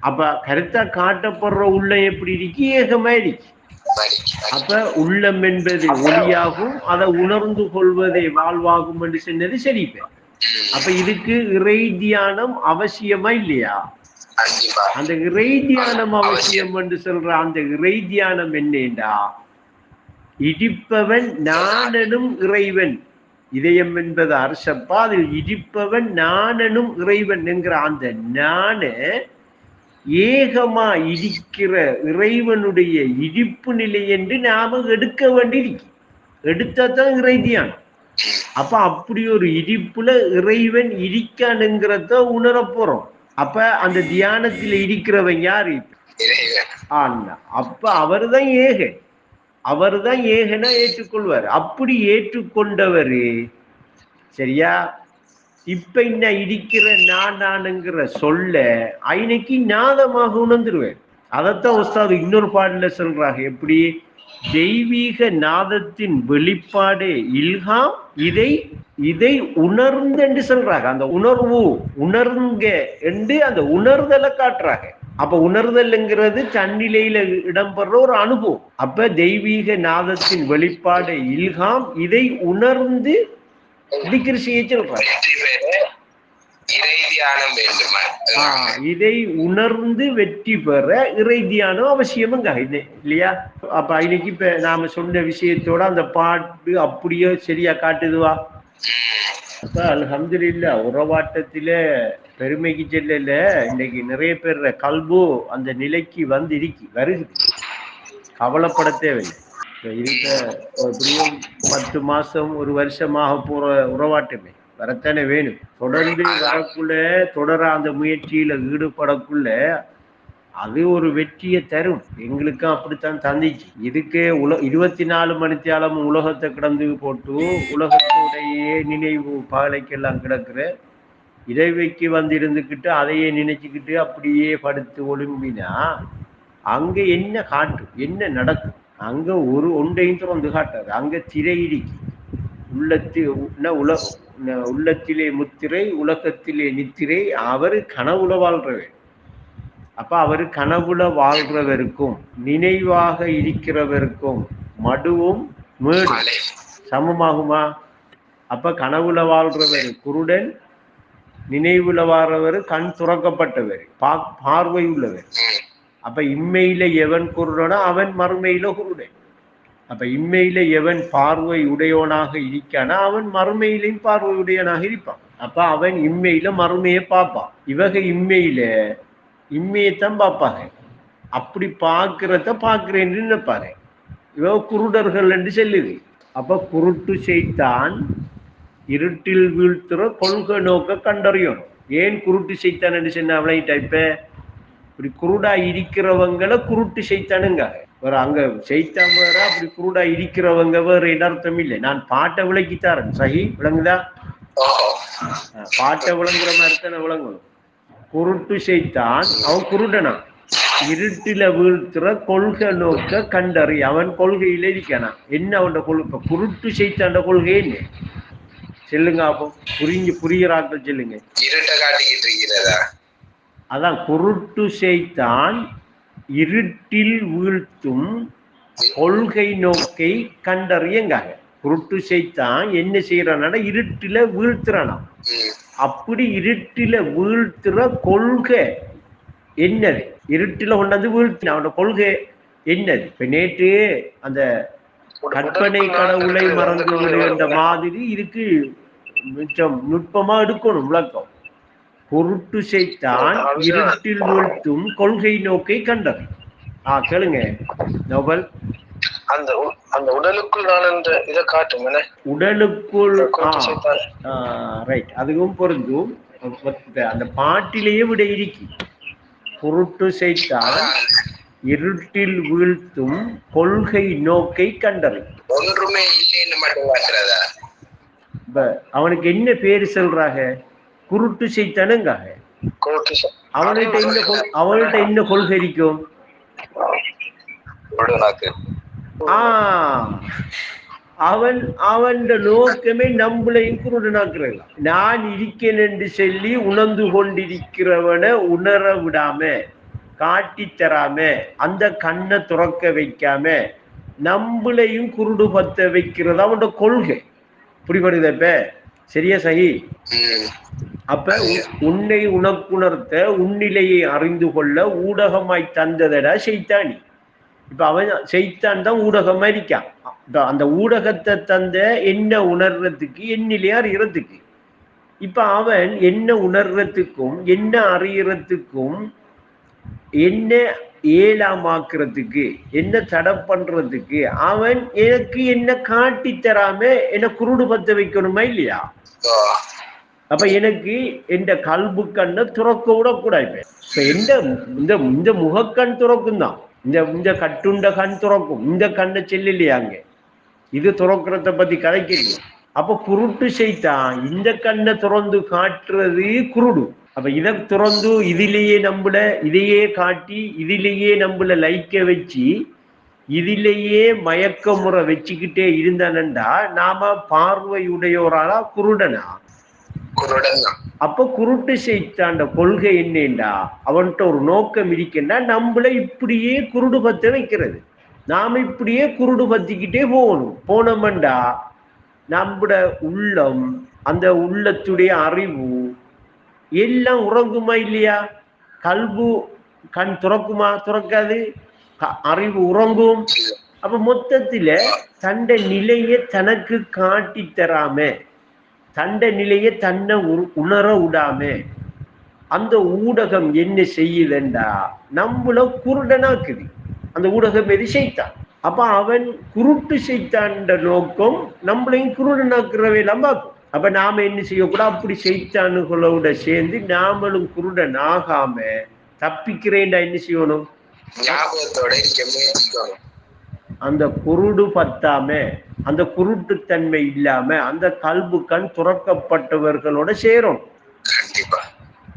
அப்ப கருத்தா காட்டப்படுற உள்ளம் எப்படி இருக்கு? ஏகமா இருக்கு அப்ப உள்ளம் என்பது ஒளியாகும் அதை உணர்ந்து கொள்வதே வாழ்வாகும் என்று சொன்னது சரி. அப்ப இதுக்கு இறை தியானம் அவசியமா இல்லையா? அந்த இறை தியானம் அவசியம். என்று சொல்ற அந்த இறை தியானம் என்னேண்டா? இடிப்பவன் நானனும் இறைவன். இதயம் என்பது அரசப்பா அதில் இடிப்பவன் நானனும் இறைவன் என்கிற அந்த நான ஏகமா இடிக்கிற இறைவனுடைய இடிப்பு நிலை என்று நாம எடுக்க வேண்டியிருக்கு. எடுத்தாதான் இறை தியானம் அப்ப அப்படி ஒரு இடிப்புல இறைவன் இடிக்கானுங்கிறத உணரப் போறோம். அப்ப அந்த தியானத்துல இடிக்கிறவன் யாரு? இறைவன் ஆனா அப்ப அவர்தான் ஏக. அவர்தான் ஏகனா ஏற்றுக்கொள்வார். அப்படி ஏற்றுக்கொண்டவரு. சரியா? இப்ப என்ன இடிக்கிற நான் நானுங்கிற சொல்ல ஐநைக்கு நாதமாக உணர்ந்துருவேன். அதைத்தான் உஸ்தாது இன்னொரு பாடல சொல்றாங்க எப்படி? தெய்வீக நாதத்தின் வெளிப்பாடு இல்ஹாம் இதை இதை உணர்ந்து என்று சொல்றாங்க. அந்த உணர்வு உணர்ங்க என்று அந்த உணர்தலை காட்டுறாங்க. அப்ப உணர்தல்ங்கிறது தன்னிலையில இடம்பெற ஒரு அனுபவம். அப்ப தெய்வீக நாதத்தின் வெளிப்பாடு இல்ஹாம் இதை உணர்ந்து திக்ர் செய்ய சொல்றாங்க இதை உணர்ந்து வெற்றி பெற இறை தியானம் அவசியமுங்க. இது இல்லையா? அப்ப இன்னைக்கு இப்ப நாம சொன்ன விஷயத்தோட அந்த பாட்டு அப்படியே சரியா காட்டுதுவா? அல்ஹம்துலில்லா உறவாட்டத்தில பெருமைக்கு செல்லல. இன்னைக்கு நிறைய பேர் கல்போ அந்த நிலைக்கு வந்து இருக்கி வருது. கவலைப்பட தேவையில்லை. இப்ப இருக்க எப்படியும் பத்து மாசம் ஒரு வருஷமாக போற உறவாட்டமே. வரத்தானே வேணும். தொடர்ந்து வரக்குள்ள தொடர அந்த முயற்சியில ஈடுபடக்குள்ள அது ஒரு வெற்றியை தரும். எங்களுக்கும் அப்படித்தான் தந்துச்சு. இதுக்கே உல இருபத்தி நாலு மணித்தியாலம் உலகத்தை கிடந்து போட்டு உலகத்துடைய நினைவு பாலைக்கெல்லாம் கிடக்குற இறைவைக்கு வந்து இருந்துக்கிட்டு அதையே நினைச்சுக்கிட்டு அப்படியே படுத்து ஒழும்பினா அங்க என்ன காட்டும்? என்ன நடக்கும்? அங்க ஒரு ஒன்றையும் திறந்து காட்டாது. அங்க திரையிடிக்கு உள்ளத்தில் உல உள்ளத்திலே முத்திரை உலகத்திலே நித்திரை அவர் கனவுல வாழ்றவர். அப்ப அவர் கனவுல வாழ்றவருக்கும் நினைவாக இருக்கிறவருக்கும் மடுவும் மேடும் சமமாகுமா? அப்ப கனவுல வாழ்றவர் குருடன் நினைவுல வாழ்றவர் கண் துறக்கப்பட்டவர் பா பார்வை உள்ளவர் அப்ப இம்மையில எவன் குருடனோ அவன் மறுமையில குருடன் அப்ப இம்மையில எவன் பார்வை உடையவனாக இருக்கானா அவன் மறுமையிலையும் பார்வை உடையவனாக இருப்பான். அப்ப அவன் இம்மையில மறுமையை பார்ப்பான். இவக இம்மையில இம்மையைத்தான் பார்ப்பாங்க. அப்படி பார்க்கிறத பார்க்கிறேன் நினைப்பாரு. இவ குருடர்கள் என்று சொல்லுது. அப்ப குருட்டு செய்தான் இருட்டில் வீழ்த்துற கொள்கை நோக்க கண்டறியணும். ஏன் குருட்டு செய்தான் என்று சொன்ன அவளையிட்ட இப்ப? இப்படி குருடா இருக்கிறவங்களை குருட்டு செய்தானுங்க. வேற அங்க செய்தான் வேற அப்படி குருடா இருக்கிறவங்க வேற இடர்த்தம் இல்லை. நான் பாட்டை விளக்கித்தாரன். சஹி விளங்குதா? பாட்டை விளங்குற மாதிரி தானே விளங்கணும். குருட்டு செய்தான் அவன் குருடனா? இருட்டில வீழ்த்துற கொள்கை நோக்க கண்டறி அவன் கொள்கையில இருக்கானா என்ன அவன் கொள்கை? குருட்டு செய்தாண்ட கொள்கை என்ன? சொல்லுங்க அப்போ. புரிஞ்சு புரிகிறாக்கள் சொல்லுங்க. இருட்ட காட்டிக்கிட்டு இருக்கிறதா? அதான் குருட்டு செய்தான் இருட்டில் வீழ்த்தும் கொள்கை நோக்கை கண்டறியங்காங்க குருட்டு செய்தான் என்ன செய்யறானா இருட்டில வீழ்த்துறானா. அப்படி இருட்டில வீழ்த்துற கொள்கை என்னது? இருட்டில கொண்டாந்து வீழ்த்தின அவனோட கொள்கை என்னது? இப்ப நேற்று அந்த கற்பனை கடவுளை மறந்து விடுகின்ற மாதிரி இதுக்கு மிச்சம் நுட்பமா எடுக்கணும் விளக்கம். பொருட்டு செய்தான் இருட்டில் வீழ்த்தும் கொள்கை நோக்கை கண்டது. ஆ கேளுங்க. நோபல். அந்த அந்த உடலுக்குள் நான் என்ற இதை காட்டும் என்ன? உடலுக்குள். ரைட் அதுவும் பொருந்தும். அந்த பாட்டிலேயே விட இருக்கி. பொருட்டு செய்தான் இருட்டில் வீழ்த்தும் கொள்கை நோக்கை கண்டது. ஒன்றுமே இல்லைன்னு மட்டும் அவனுக்கு என்ன பேரு சொல்றாங்க? குருட்டு செய்தானுங்காக கோட்டு ச- அவன்கிட்ட என்ன கொள்- அவன்கிட்ட என்ன கொள்கை இருக்கும் அவன் அவன் நோக்கமே நம்மளையும் குருடனாக்குறது நான் இருக்கேன் என்று சொல்லி உணர்ந்து கொண்டிருக்கிறவனை உணர விடாம காட்டி தராம அந்த கண்ணை துறக்க வைக்காம நம்மளையும் குருடு பத்த வைக்கிறது அவனோட கொள்கை. புரிபடுதா இப்ப? சரியா ம். அப்ப உன்னை உனக்குணர்த்த உன்னிலையை அறிந்து கொள்ள ஊடகமாய் தந்ததடா செய்தானி இப்ப அவன் செய்தான் தான் ஊடகமா இருக்கான். அந்த- அந்த ஊடகத்தை தந்த என்ன உணர்றதுக்கு என்னிலே அறியறதுக்கு. இப்ப அவன் என்ன உணர்றதுக்கும் என்ன அறியறதுக்கும் என்ன ஏலாமாக்குறதுக்கு என்ன தடை பண்றதுக்கு அவன் எனக்கு என்ன காட்டி தராம என்ன குருடு பத்த வைக்கணுமா இல்லையா? அப்ப எனக்கு எந்த கல்பு கண்ணை துறக்க விடக்கூடாது இப்ப எந்த இந்த இந்த முகக்கண் துறக்கும் தான். இந்த இந்த கட்டுண்ட கண் துறக்கும். இந்த கண்ணை செல்லலையா அங்க. இது துறக்கிறத பத்தி கதைக்கல அப்ப குருட்டு செய்தான் இந்த கண்ணை திறந்து காட்டுறது குருடு. அப்ப இதை திறந்து இதிலேயே நம்மள இதையே காட்டி இதிலேயே நம்மள லைக்க வச்சு இதிலேயே மயக்க முறை வச்சுக்கிட்டே இருந்தானண்டா நாம பார்வையுடையோராளா குருடனா? அப்ப குருட்டு செய்தாண்ட கொள்கை என்னண்டா? அவன்கிட்ட ஒரு நோக்கம் இருக்குன்னா நம்மள இப்படியே குருடு பத்த வைக்கிறது. நாம இப்படியே குருடு பத்திக்கிட்டே போகணும். போனோம்டா நம்மட உள்ளம் அந்த உள்ளத்துடைய அறிவு எல்லாம் உறங்குமா இல்லையா? கல்பு கண் துறக்குமா? துறக்காது. அறிவு உறங்கும். அப்ப மொத்தத்துல தண்ட நிலையை தனக்கு காட்டி தராம தண்ட நிலையை தன்னை உணர விடாம அந்த ஊடகம் என்ன செய்யலண்டா நம்மள குருடனாக்குது. அந்த ஊடகம் எது செய்தான் அப்ப அவன் குருட்டு செய்தான்ற நோக்கம் நம்மளையும் குருடனாக்குறவே நம்பாக்கும் அப்ப நாம என்ன செய்யக்கூடாது அப்படி செய்தானுகளோட சேர்ந்து நாமளும் குருடன் ஆகாம தப்பிக்கிறேன்டா என்ன செய்யணும்? ஞாபகத்தோட அந்த குருடு பத்தாம அந்த குருட்டுத்தன்மை இல்லாம அந்த கல்பு கண் துறக்கப்பட்டவர்களோட சேரும்.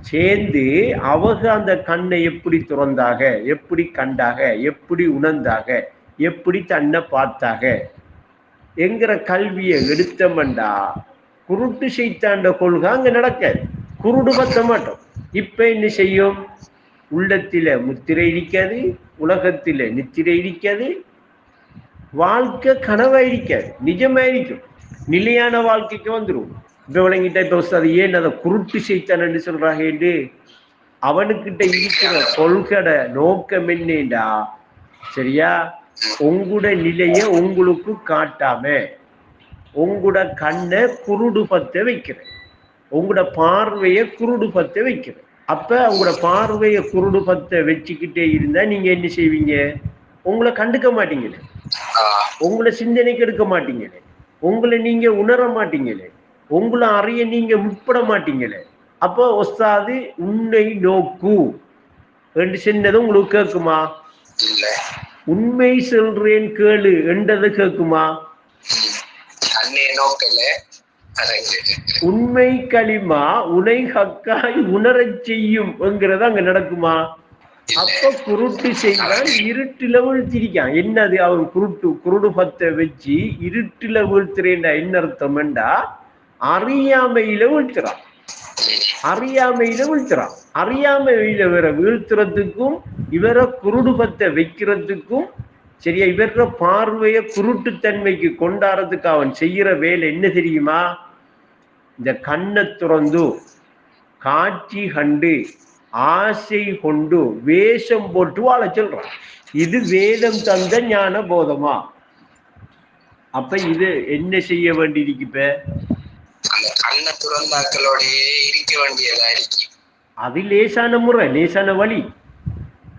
சேர்ந்து அவங்க அந்த கண்ணை எப்படி துறந்தாக எப்படி கண்டாக எப்படி உணர்ந்தாக எப்படி தன்னை பார்த்தாக என்கிற கல்வியை எடுத்தமண்டா குருட்டு செய்தாண்ட கொள்கை அங்க நடக்காது. குருடு பத்த மாட்டோம். இப்ப என்ன செய்யும்? உள்ளத்தில முத்திரை இருக்காது உலகத்தில நித்திரை இருக்காது வாழ்க்கை கனவாயிருக்காது நிஜமாயிருக்கும் நிலையான வாழ்க்கைக்கு வந்துரும். இப்ப விளங்கிட்ட இப்ப உஸ்தாது ஏன் அதை குருட்டு செய்தான்னு சொல்றாங்க அவனுக்கிட்ட இருக்கிற கொள்கட நோக்கம் என்னடா சரியா? உங்களோட நிலைய உங்களுக்கு காட்டாம உங்களோட கண்ணை குருடு பத்த வைக்கிறேன். உங்களோட பார்வையை குருடு பத்த வைக்கிறேன். அப்ப உங்களோட பார்வையை குருடு பத்த வச்சுக்கிட்டே இருந்தா நீங்க என்ன செய்வீங்க? உங்களை கண்டுக்க மாட்டீங்களே. உங்களை சிந்தனைக்கு எடுக்க மாட்டீங்களே. உங்களை நீங்க உணர மாட்டீங்களே. உங்களை அறிய நீங்க முற்பட மாட்டீங்களே. அப்போ ஒஸ்தாது உன்னை நோக்கு. என்று சொன்னது உங்களுக்கு கேட்குமா? உண்மை சொல்றேன் கேளு என்றது கேட்குமா? உண்மை களிமா உனை ஹக்காய் உணரச் செய்யும் என்கிறது அங்க நடக்குமா? அப்ப குருட்டு செய்வான் இருட்டுல வீழ்த்திருக்கான். என்னது அவன் குருட்டு குருடு பத்த வச்சு இருட்டுல வீழ்த்துறேன்டா என்ன அர்த்தம்டா அறியாமையில வீழ்த்துறான். அறியாமையில வீழ்த்துறான். அறியாமையில வேற வீழ்த்துறதுக்கும் இவரை குருடு பத்தை வைக்கிறதுக்கும் சரியா இவர பார்வைய குருட்டுத்தன்மைக்கு கொண்டாடுறதுக்கு அவன் செய்யற வேலை என்ன தெரியுமா? இந்த கண்ணை துறந்து காட்சி கண்டு ஆசை கொண்டு வேஷம் போட்டு வாழ சொல்றான் இது வேதம் தந்த ஞான போதமா அப்ப இது என்ன செய்ய வேண்டியிருக்கு இப்ப? அந்த கண்ணை துறந்தாக்களோடயே இருக்க வேண்டியதா இருக்கு. அது லேசான முறை லேசான வழி.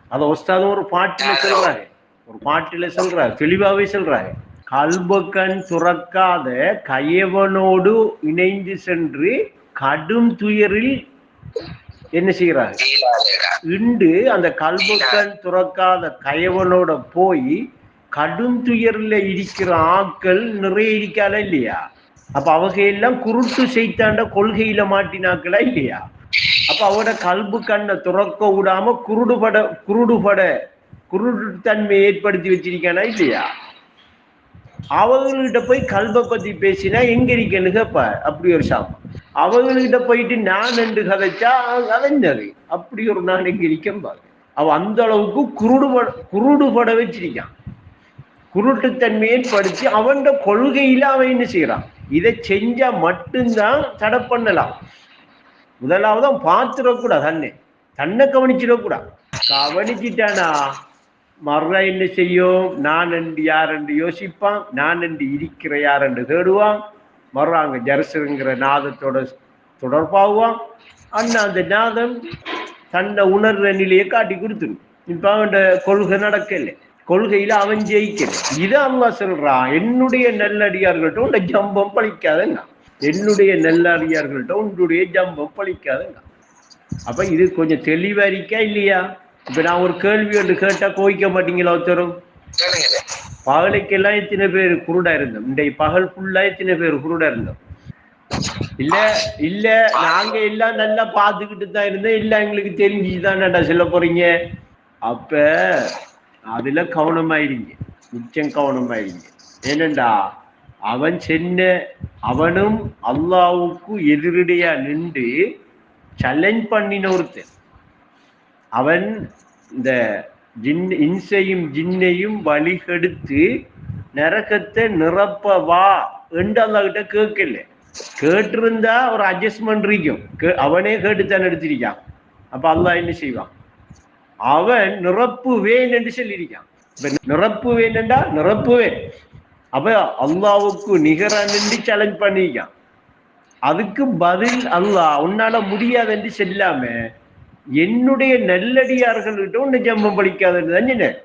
அத ஒஸ்தாதும் ஒரு பாட்டுல சொல்றாங்க ஒரு பாட்டுல சொல்றாரு தெளிவாவே சொல்றாங்க கல்பக்கண் துறக்காத கயவனோடு இணைந்து சென்று கடும் துயரில் என்ன செய்யறாங்க இண்டு அந்த கல்பக்கண் துறக்காத கயவனோட போய் கடும் துயர்ல இருக்கிற ஆட்கள் நிறைய இருக்கால இல்லையா? அப்ப அவங்க எல்லாம் குருட்டு செய்தாண்ட கொள்கையில மாட்டினாக்களா இல்லையா? அப்ப அவட கல்பு கண்ணை துறக்க விடாம குருடுபட குருடுபட குருடுத்தன்மை ஏற்படுத்தி வச்சிருக்கானா இல்லையா? அவங்கள்கிட்ட போய் கல்வை பத்தி பேசினா எங்க இருக்கேன்னு அப்படி ஒரு சாபம். அவங்கள்கிட்ட போயிட்டு நான் என்று கதைச்சா கதைஞ்சது. அப்படி ஒரு நான் எங்க இருக்கேன் அவ அந்த அளவுக்கு குருடுபட குருடுபட வச்சிருக்கான். குருட்டுத்தன்மையை படிச்சு அவன் கொள்கையில அவன் என்ன செய்யறான் இதை செஞ்சா மட்டும்தான் தடை பண்ணலாம். முதலாவது அவன் பார்த்துடக்கூடாது தன்னை. தன்னை கவனிச்சிடக்கூடாது. கவனிச்சிட்டானா? மறுரா என்ன செய்யும்? நான் என்று யார் என்று யோசிப்பான். நான் என்று இருக்கிற யார் என்று தேடுவான். மறுரா அங்க ஜரசுங்கிற நாதத்தோட தொடர்பாகுவான். அண்ணா அந்த நாதம் தன்னை உணர்ற நிலையை காட்டி கொடுத்துரும் இப்ப அவன் கொள்கை நடக்கல. கொள்கையில அவன் ஜெயிக்கல. இதை அல்லா சொல்றான் என்னுடைய நல்லடியார்கள்ட்ட உன்னை ஜம்பம் பழிக்காதங்க. என்னுடைய நல்லடியார்கள்ட்ட உன்னுடைய ஜம்பம் பழிக்காதங்க. அப்ப இது கொஞ்சம் தெளிவா இருக்கா இல்லையா? இப்ப நான் ஒரு கேள்வி ஒன்று கேட்டா கோவிக்க மாட்டீங்களா ஒருத்தரும் பகலுக்கெல்லாம் எத்தனை பேர் குருடா இருந்தோம்? இன்றைய பகல் ஃபுல்லா எத்தனை பேர் குருடா இருந்தோம்? இல்ல இல்ல நாங்க எல்லாம் நல்லா பார்த்துக்கிட்டு தான் இருந்தோம். இல்ல எங்களுக்கு தெரிஞ்சுதானடா சொல்ல போறீங்க? அப்ப அதுல கவனமாயிருங்க மிச்சம் கவனமாயிருங்க ஏனண்டா அவன் சென்ன அவனும் அல்லாவுக்கு எதிரடையா நின்று சேலஞ்ச் பண்ணின ஒருத்தன். அவன் இந்த ஜின் இன்சையும் ஜின்னையும் வழிகெடுத்து நரகத்தை நிரப்ப வா என்று அல்லா கிட்ட கேட்கல. கேட்டிருந்தா ஒரு அட்ஜஸ்ட்மெண்ட் இருக்கும். அவனே கேட்டுத்தான் எடுத்திருக்கான். அப்ப அல்லாஹ் என்ன செய்வான்? அவன் நிரப்புவேன் என்று சொல்லியிருக்கான். இப்ப நிரப்புவேன் என்றா நிரப்புவேன். அப்ப அல்லாவுக்கு நிகரா நின்று சேலஞ்ச் பண்ணிருக்கான் அதுக்கு பதில் அல்லாஹ் உன்னால முடியாது என்று சொல்லாம என்னுடைய நல்லடியார்கள்கிட்ட உன்னை ஜம்பம் பழிக்காதுன்னு தான் சொன்னேன்.